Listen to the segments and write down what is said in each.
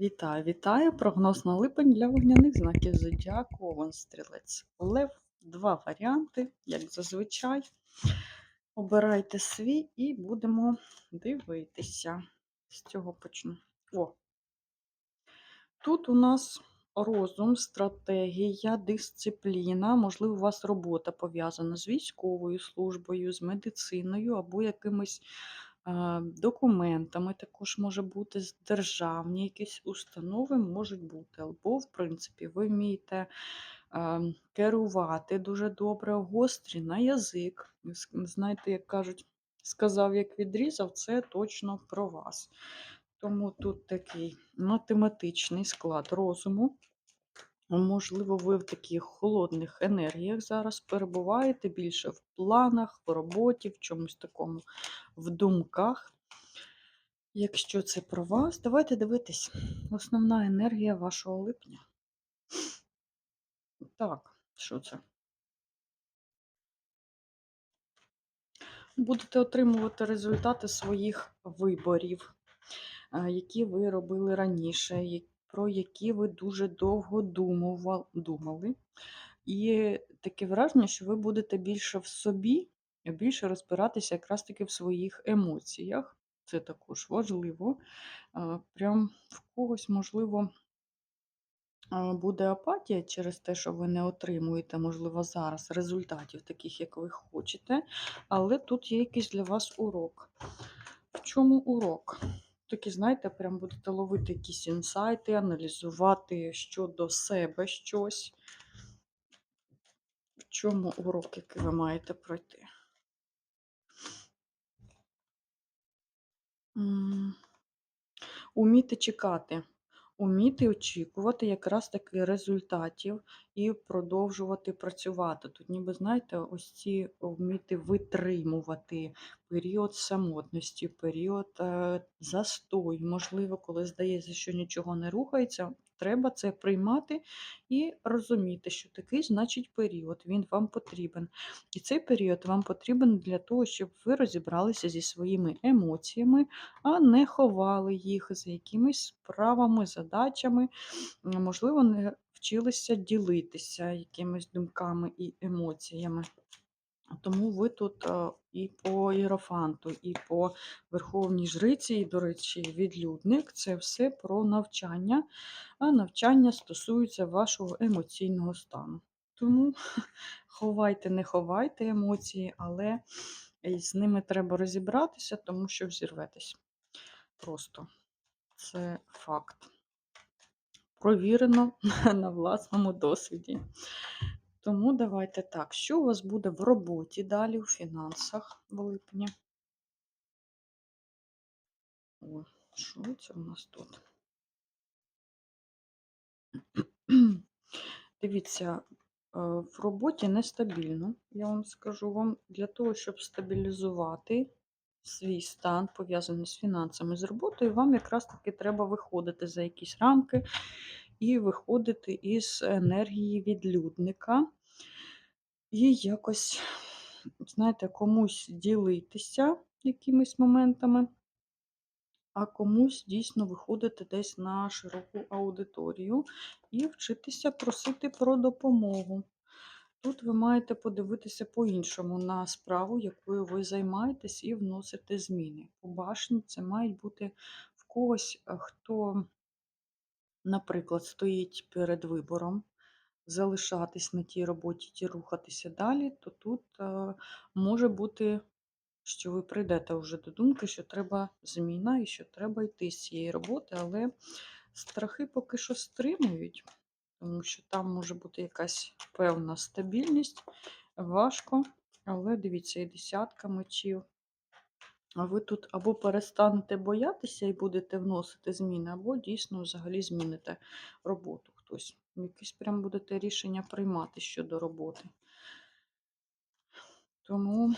Вітаю, вітаю! Прогноз на липень для вогняних знаків зодіаку Овен Стрілець. Лев, два варіанти, як зазвичай. Обирайте свій і будемо дивитися. З цього почну. О! Тут у нас розум, стратегія, дисципліна. Можливо, у вас робота пов'язана з військовою службою, з медициною або якимись документами також може бути, державні якісь установи можуть бути. Або, в принципі, ви вмієте керувати дуже добре, гострі на язик. Знаєте, як кажуть, сказав, як відрізав, це точно про вас. Тому тут такий математичний склад розуму. Можливо, ви в таких холодних енергіях зараз перебуваєте більше в планах, в роботі, в чомусь такому в думках. Якщо це про вас, давайте дивитись. Основна енергія вашого липня. Так, що це? Будете отримувати результати своїх виборів, які ви робили раніше, про які ви дуже довго думали. І таке враження, що ви будете більше в собі, більше розбиратися якраз таки в своїх емоціях. Це також важливо. Прям в когось, можливо, буде апатія через те, що ви не отримуєте, можливо, зараз результатів, таких, як ви хочете, але тут є якийсь для вас урок. В чому урок? Такі, знаєте, прям будете ловити якісь інсайти, аналізувати щодо себе щось. В чому урок, який ви маєте пройти? Уміти чекати, уміти очікувати якраз таки результатів і продовжувати працювати. Тут, ніби, знаєте, ось ці вміти витримувати період самотності, період е, застою. Можливо, коли здається, що нічого не рухається, Треба це приймати і розуміти, що такий, значить, період, він вам потрібен. І цей період вам потрібен для того, щоб ви розібралися зі своїми емоціями, а не ховали їх за якимись справами, задачами, можливо, не вчилися ділитися якимись думками і емоціями. Тому ви тут е, і по Єрофанту, і по Верховній Жриці, і, до речі, відлюдник це все про навчання, а навчання стосується вашого емоційного стану. Тому ховайте, не ховайте емоції, але з ними треба розібратися, тому що взірветесь. Просто це факт. Провірено на власному досвіді. Тому давайте так, що у вас буде в роботі далі, у фінансах в липні? О, що це у нас тут? Дивіться, е, в роботі нестабільно, я вам скажу вам, для того, щоб стабілізувати свій стан, пов'язаний з фінансами, з роботою, вам якраз таки треба виходити за якісь рамки і виходити із енергії відлюдника і якось, знаєте, комусь ділитися якимись моментами, а комусь дійсно виходити десь на широку аудиторію і вчитися просити про допомогу. Тут ви маєте подивитися по-іншому на справу, якою ви займаєтесь, і вносите зміни. По башні це мають бути в когось, хто, наприклад, стоїть перед вибором залишатись на тій роботі ті рухатися далі, то тут е, може бути, що ви прийдете вже до думки, що треба зміна і що треба йти з цієї роботи, але страхи поки що стримують, тому що там може бути якась певна стабільність, важко, але дивіться, і десятка мечів. А ви тут або перестанете боятися і будете вносити зміни, або дійсно взагалі зміните роботу хтось. Якісь прям будете рішення приймати щодо роботи. Тому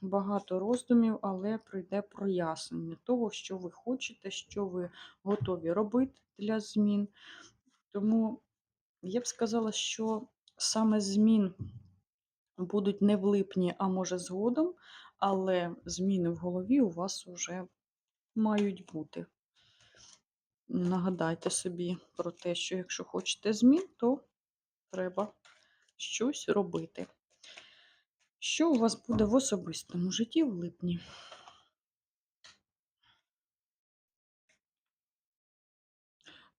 багато роздумів, але прийде прояснення того, що ви хочете, що ви готові робити для змін. Тому я б сказала, що саме змін будуть не в липні, а може згодом, але зміни в голові у вас вже мають бути. Нагадайте собі про те, що якщо хочете змін, то треба щось робити. Що у вас буде в особистому житті в липні?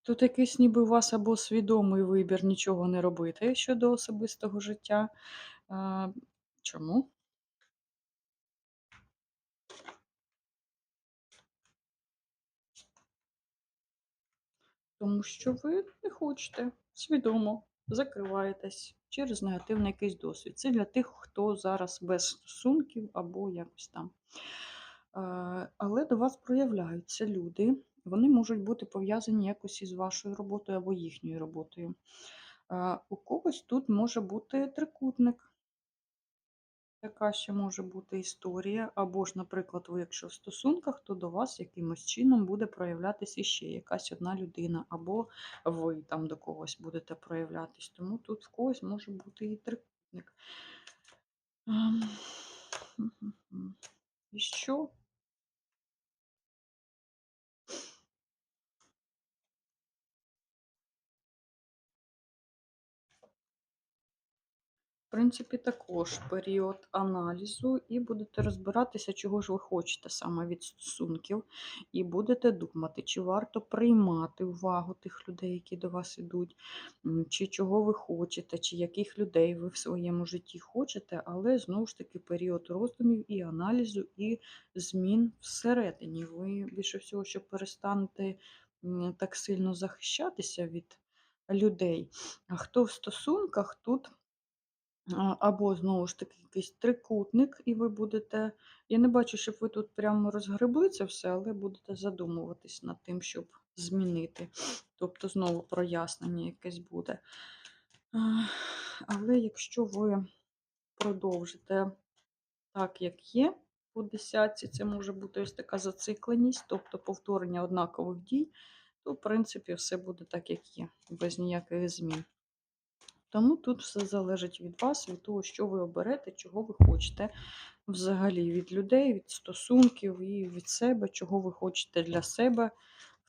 Тут якийсь ніби у вас або свідомий вибір нічого не робити щодо особистого життя. Чому? Тому що ви не хочете свідомо закриваєтесь через негативний якийсь досвід. Це для тих, хто зараз без стосунків або якось там. Е, Але до вас проявляються люди, вони можуть бути пов'язані якось із вашою роботою або їхньою роботою. Е, У когось тут може бути трикутник. Така ще може бути історія. Або ж, наприклад, ви, якщо в стосунках, то до вас якимось чином буде проявлятися ще якась одна людина, або ви там до когось будете проявлятись. Тому тут в когось може бути і трикутник. І що? В принципі, також період аналізу, і будете розбиратися, чого ж ви хочете саме від стосунків, і будете думати, чи варто приймати увагу тих людей, які до вас ідуть, чи чого ви хочете, чи яких людей ви в своєму житті хочете, але знову ж таки період роздумів і аналізу, і змін всередині. Ви більше всього, що перестанете так сильно захищатися від людей. А хто в стосунках тут? Або, знову ж таки, якийсь трикутник, і ви будете. Я не бачу, щоб ви тут прямо розгребли це все, але будете задумуватись над тим, щоб змінити. Тобто, знову прояснення якесь буде. Але якщо ви продовжите так, як є, по десятці, це може бути ось така зацикленість, тобто повторення однакових дій, то, в принципі, все буде так, як є, без ніяких змін. Тому тут все залежить від вас, від того, що ви оберете, чого ви хочете взагалі від людей, від стосунків і від себе, чого ви хочете для себе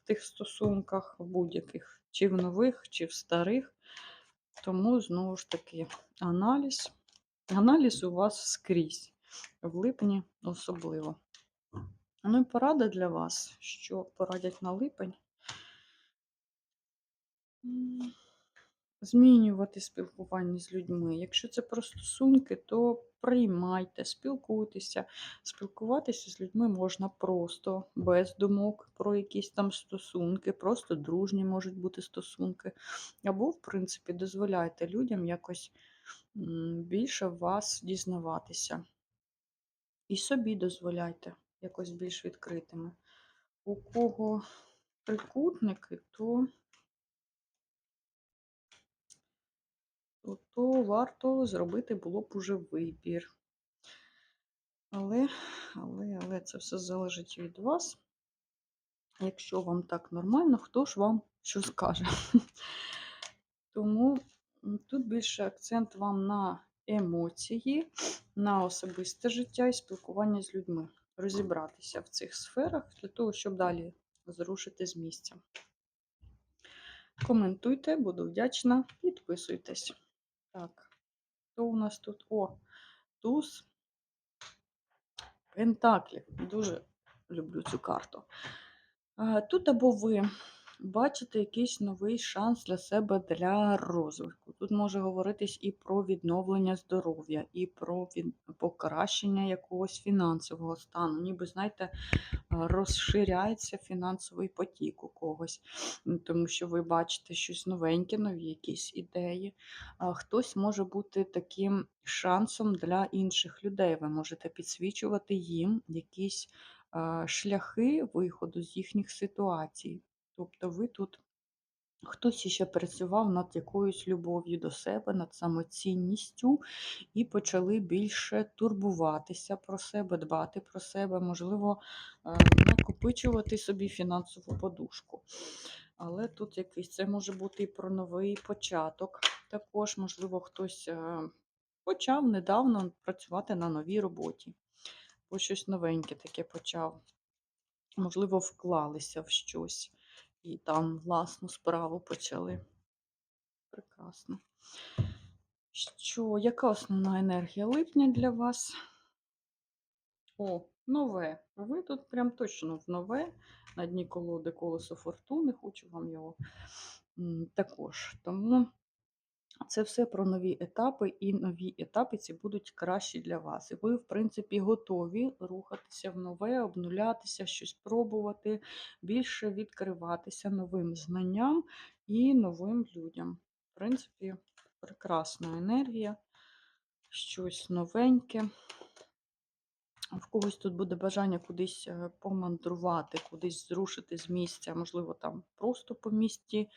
в тих стосунках, в будь-яких, чи в нових, чи в старих. Тому, знову ж таки, аналіз. Аналіз у вас скрізь, в липні особливо. Ну і порада для вас, що порадять на липень змінювати спілкування з людьми. Якщо це про стосунки, то приймайте, спілкуйтеся. Спілкуватися з людьми можна просто, без думок про якісь там стосунки, просто дружні можуть бути стосунки. Або, в принципі, дозволяйте людям якось більше вас дізнаватися. І собі дозволяйте якось більш відкритими. У кого трикутники, то то, то варто зробити було б уже вибір. Але, але, але це все залежить від вас. Якщо вам так нормально, хто ж вам що скаже? Тому тут більше акцент вам на емоції, на особисте життя і спілкування з людьми. Розібратися в цих сферах для того, щоб далі зрушити з місця. Коментуйте, буду вдячна, підписуйтесь. Так, хто у нас тут? О, туз Пентаклі. Дуже люблю цю карту. Тут або ви бачите якийсь новий шанс для себе для розвитку. Тут може говоритись і про відновлення здоров'я, і про покращення якогось фінансового стану. Ніби, знаєте, розширяється фінансовий потік у когось, тому що ви бачите щось новеньке, нові якісь ідеї. Хтось може бути таким шансом для інших людей. Ви можете підсвічувати їм якісь шляхи виходу з їхніх ситуацій. Тобто ви тут хтось ще працював над якоюсь любов'ю до себе, над самоцінністю, і почали більше турбуватися про себе, дбати про себе, можливо, е, накопичувати собі фінансову подушку. Але тут якийсь це може бути і про новий початок. Також, можливо, хтось е, почав недавно працювати на новій роботі, бо щось новеньке таке почав. Можливо, вклалися в щось і там власну справу почали. Прекрасно. Що, яка основна енергія липня для вас? О, нове. Ви тут прям точно в нове. На дні колоди колесо фортуни, хочу вам його також. Тому це все про нові етапи, і нові етапи ці будуть кращі для вас. І ви, в принципі, готові рухатися в нове, обнулятися, щось пробувати, більше відкриватися новим знанням і новим людям. В принципі, прекрасна енергія, щось новеньке. В когось тут буде бажання кудись е, помандрувати, кудись зрушити з місця, можливо, там просто по місті,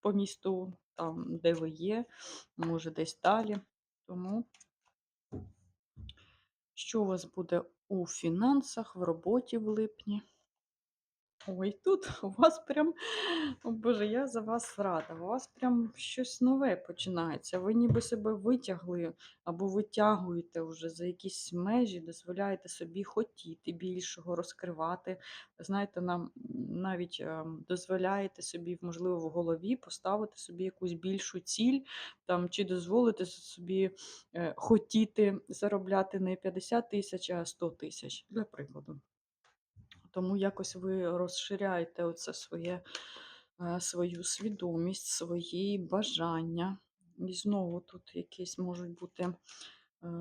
по місту, там, де ви є, може десь далі. Тому, що у вас буде у фінансах, в роботі в липні? Ой, тут у вас прям, о Боже, я за вас рада. У вас прям щось нове починається. Ви ніби себе витягли або витягуєте вже за якісь межі, дозволяєте собі хотіти більшого, розкривати. Знаєте, нам навіть е, дозволяєте собі, можливо, в голові поставити собі якусь більшу ціль, там, чи дозволите собі е, хотіти заробляти не 50 тисяч, а 100 тисяч, для прикладу. Тому якось ви розширяєте оце своє, е, свою свідомість, свої бажання. І знову тут якісь можуть бути е,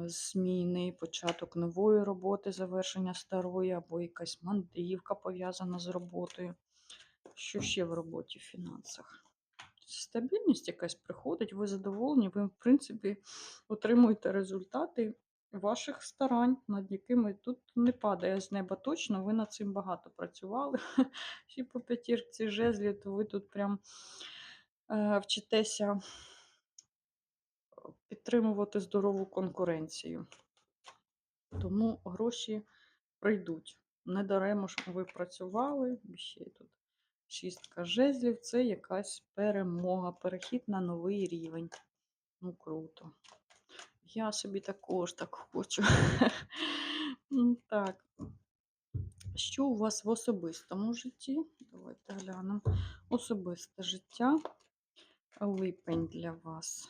зміни, початок нової роботи, завершення старої, або якась мандрівка пов'язана з роботою. Що ще в роботі в фінансах? Стабільність якась приходить, ви задоволені, ви, в принципі, отримуєте результати ваших старань, над якими тут не падає з неба точно, ви над цим багато працювали. Ще по п'ятірці жезлів, то ви тут прям е, вчитеся підтримувати здорову конкуренцію. Тому гроші прийдуть. Не даремо, що ви працювали, ще тут шістка жезлів це якась перемога, перехід на новий рівень. Ну, круто. Я собі також так хочу. Так. Що у вас в особистому житті? Давайте глянемо. Особисте життя. Липень для вас.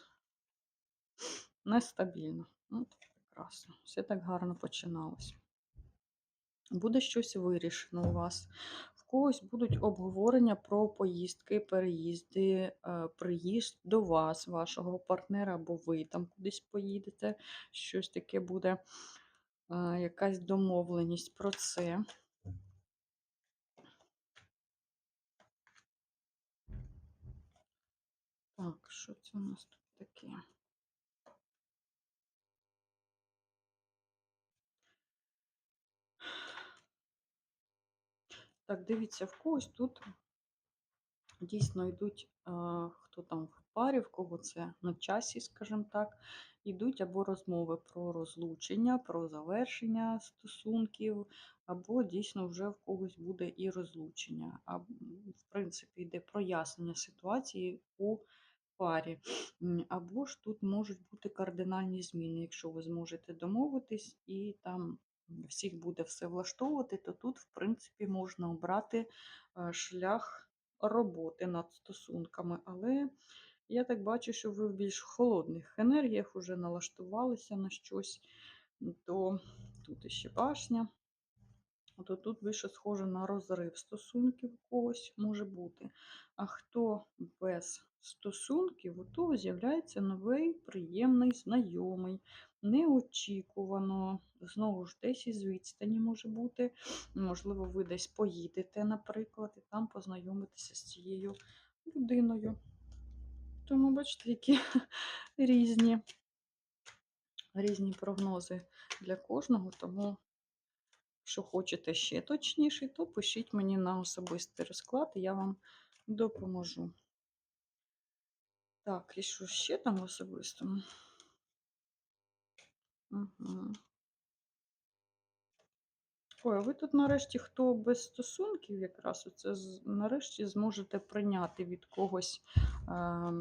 Нестабільно. От, прекрасно. Все так гарно починалось. Буде щось вирішено у вас. Когось будуть обговорення про поїздки, переїзди, е, приїзд до вас, вашого партнера, або ви там кудись поїдете. Щось таке буде, е, якась домовленість про це. Так, що це у нас тут таке? Так, дивіться, в когось тут дійсно йдуть, хто там в парі, в кого це на часі, скажімо так, йдуть або розмови про розлучення, про завершення стосунків, або дійсно вже в когось буде і розлучення. А в принципі, йде прояснення ситуації у парі. Або ж тут можуть бути кардинальні зміни, якщо ви зможете домовитись і там всіх буде все влаштовувати, то тут, в принципі, можна обрати е, шлях роботи над стосунками. Але я так бачу, що ви в більш холодних енергіях вже налаштувалися на щось, то тут іще башня. То тут більше схоже на розрив стосунків когось може бути. А хто без стосунків, у того з'являється новий, приємний, знайомий, неочікувано. Знову ж десь із відстані може бути. Можливо, ви десь поїдете, наприклад, і там познайомитеся з цією людиною. Тому, бачите, які різні, різні прогнози для кожного, тому. Якщо хочете ще точніше, то пишіть мені на особистий розклад, і я вам допоможу. Так, і що ще там в особистому? Угу. Ой, а ви тут нарешті, хто без стосунків, якраз оце нарешті зможете прийняти від когось е,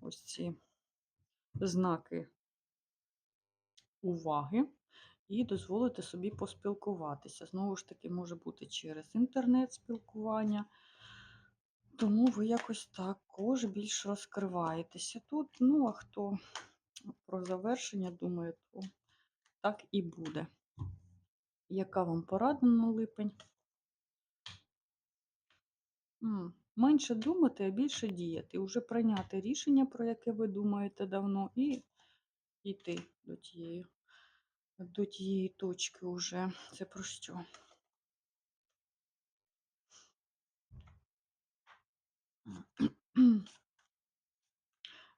ось ці знаки уваги і дозволити собі поспілкуватися. Знову ж таки, може бути через інтернет спілкування, Тому ви якось також більш розкриваєтеся тут. Ну, а хто про завершення думає, то так і буде. Яка вам порада на липень? Менше думати, а більше діяти. Уже прийняти рішення, про яке ви думаєте давно, і йти до тієї, до тієї точки уже. Це про що?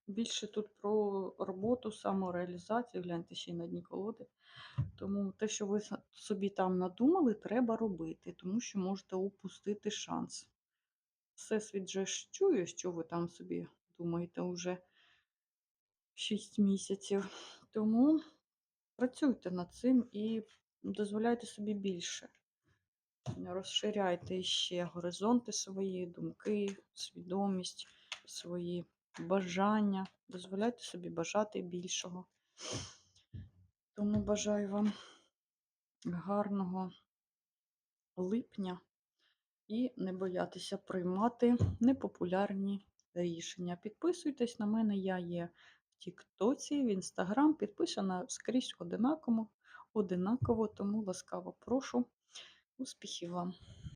Більше тут про роботу, самореалізацію, гляньте ще й на дні колоди. Тому те, що ви собі там надумали, треба робити, тому що можете упустити шанс. Всесвіт же чує, що ви там собі думаєте вже 6 місяців. Тому працюйте над цим і дозволяйте собі більше. Розширяйте ще горизонти свої, думки, свідомість, свої бажання. Дозволяйте собі бажати більшого. Тому бажаю вам гарного липня і не боятися приймати непопулярні рішення. Підписуйтесь на мене, я є Тіктоці, в Інстаграм, підписана скрізь одинаково, одинаково, тому ласкаво прошу. Успіхів вам!